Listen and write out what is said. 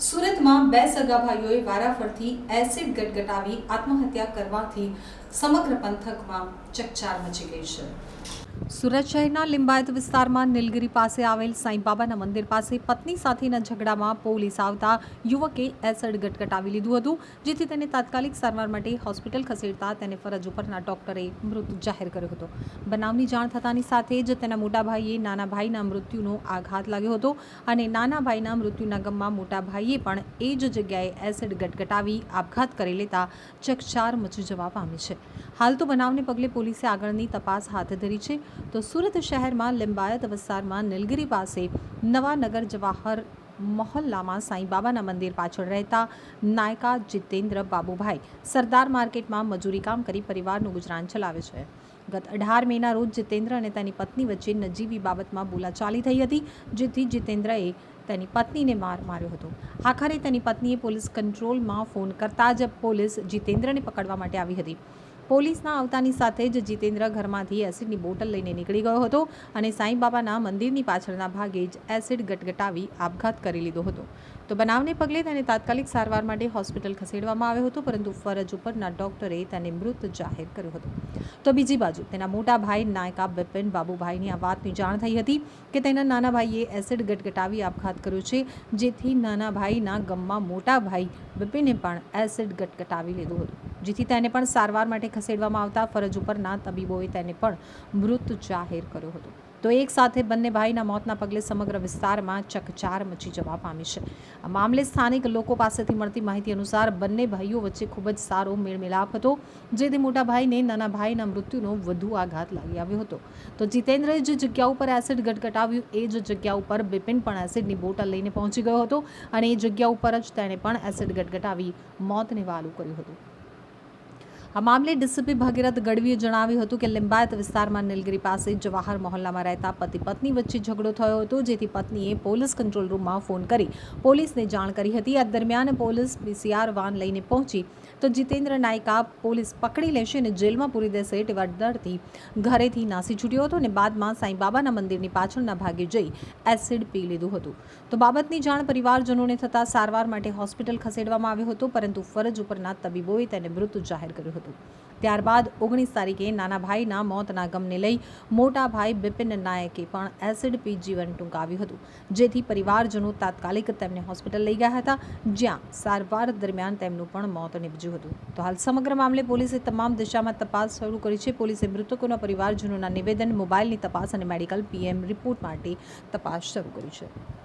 સુરતમાં બે સગા ભાઈઓએ વારાફરતી એસિડ ગટગટાવી આત્મહત્યા કરવાથી સમગ્ર પંથકમાં ચકચાર મચી ગઈ છે. સુરત શહેરના લિંબાયત વિસ્તારમાં નીલગીરી પાસે આવેલ સાંઈબાબાના મંદિર પાસે પત્ની સાથેના ઝઘડામાં પોલીસ આવતા યુવકે એસડ ગટગટાવી લીધું હતું, જેથી તેને તાત્કાલિક સારવાર માટે હોસ્પિટલ ખસેડતા તેને ફરજ ઉપરના ડોક્ટરે મૃત જાહેર કર્યો હતો. બનાવની જાણ થતાની સાથે જ તેના મોટા ભાઈએ નાના ભાઈના મૃત્યુનો આઘાત લાગ્યો હતો અને નાના ભાઈના મૃત્યુના ગમમાં મોટા ભાઈએ પણ એ જ જગ્યાએ એસિડ ગટગટાવી આપઘાત કરી લેતા ચકચાર મચી જવા પામી છે. હાલ તો બનાવને પગલે પોલીસે આગળની તપાસ હાથ ધરી છે. તો સુરત શહેરમાં લિંબાયત વિસ્તારમાં નીલગીરી પાસે નવાનગર જવાહર મહોલ્લામાં સાંઈબાબાના મંદિર પાછળ રહેતા નાયકા જીતેન્દ્ર બાબુભાઈ સરદાર માર્કેટમાં મજૂરી કામ કરી પરિવારનું ગુજરાન ચલાવે છે. ગત અઢાર મેના રોજ જીતેન્દ્ર અને તેની પત્ની વચ્ચે નજીવી બાબતમાં બોલાચાલી થઈ હતી, જેથી જીતેન્દ્રએ તેની પત્નીને માર માર્યો હતો. આખરે તેની પત્નીએ પોલીસ કંટ્રોલમાં ફોન કરતાં જ પોલીસ જીતેન્દ્રને પકડવા માટે આવી હતી. પોલીસના આવતાની સાથે જ જીતેન્દ્ર ઘરમાંથી એસિડની બોટલ લઈને નીકળી ગયો હતો અને સાંઈબાબાના મંદિરની પાછળના ભાગે જ એસિડ ગટગટાવી આપઘાત કરી લીધો હતો. તો બનાવને પગલે તેને તાત્કાલિક સારવાર માટે હોસ્પિટલ ખસેડવામાં આવ્યો હતો, પરંતુ ફરજ ઉપરના ડોક્ટરે તેને મૃત જાહેર કર્યો હતો. તો બીજી બાજુ, તેના મોટા ભાઈ નાયકા બિપિન બાબુભાઈની આ વાતની જાણ થઈ હતી કે તેના નાના ભાઈએ એસિડ ગટગટાવી આપઘાત કર્યો છે, જેથી નાના ભાઈના ગમમાં મોટા ભાઈ બિપિને પણ એસિડ ગટગટાવી લીધું હતું. જેથી તેને પણ સારવાર માટે ખસેડવામાં આવતા ફરજ ઉપરના તબીબોએ તેને પણ મૃત જાહેર કર્યો હતો. તો એક સાથે બંને ભાઈના મોતના પગલે સમગ્ર વિસ્તારમાં ચકચાર મચી જવા પામી છે. આ મામલે સ્થાનિક લોકો પાસેથી મળતી માહિતી અનુસાર બંને ભાઈઓ વચ્ચે ખૂબ જ સારો મેળમેલાપ હતો, જેથી મોટા ભાઈને નાના ભાઈના મૃત્યુનો વધુ આઘાત લાગી આવ્યો હતો. તો જીતેન્દ્રએ જે જગ્યા ઉપર એસિડ ગટગટાવ્યું, એ જ જગ્યા ઉપર બિપિન પણ એસિડની બોટલ લઈને પહોંચી ગયો હતો અને એ જગ્યા ઉપર જ તેણે પણ એસિડ ગટગટાવી મોતને વાલું કર્યું હતું. આ મામલે ડીસીપી ભગીરથ ગઢવીએ જણાવ્યું હતું કે લિંબાયત વિસ્તારમાં નીલગિરી પાસે જવાહર મહોલ્લામાં રહેતા પતિ પત્ની વચ્ચે ઝઘડો થયો હતો, જેથી પત્નીએ પોલીસ કંટ્રોલ રૂમમાં ફોન કરી પોલીસને જાણ કરી હતી. આ દરમિયાન પોલીસ પીસીઆર વાન લઈને પહોંચી તો જીતેન્દ્ર નાયકા પોલીસ પકડી લેશે અને જેલમાં પૂરી દેશે તેવા ડરથી ઘરેથી નાસી છૂટ્યો હતો અને બાદમાં સાંઈબાબાના મંદિરની પાછળના ભાગે જઈ એસિડ પી લીધું હતું. તો બાબતની જાણ પરિવારજનોને થતાં સારવાર માટે હોસ્પિટલ ખસેડવામાં આવ્યો હતો, પરંતુ ફરજ ઉપરના તબીબોએ તેને મૃત જાહેર કર્યું હતું. ત્યારબાદ ઓગણીસ તારીખે નાના ભાઈના મોતના ગમને લઈ મોટા ભાઈ બિપિન નાયકે પણ એસિડ પી જીવન ટૂંકાવ્યું હતું. જેથી પરિવારજનો તાત્કાલિક તેમને હોસ્પિટલ લઈ ગયા હતા, જ્યાં સારવાર દરમિયાન તેમનું પણ મોત નીપજ્યું હતું. તો હાલ સમગ્ર મામલે પોલીસે તમામ દિશામાં તપાસ શરૂ કરી છે. પોલીસે મૃતકોના પરિવારજનોના નિવેદન, મોબાઈલની તપાસ અને મેડિકલ પીએમ રિપોર્ટ માટે તપાસ શરૂ કરી છે.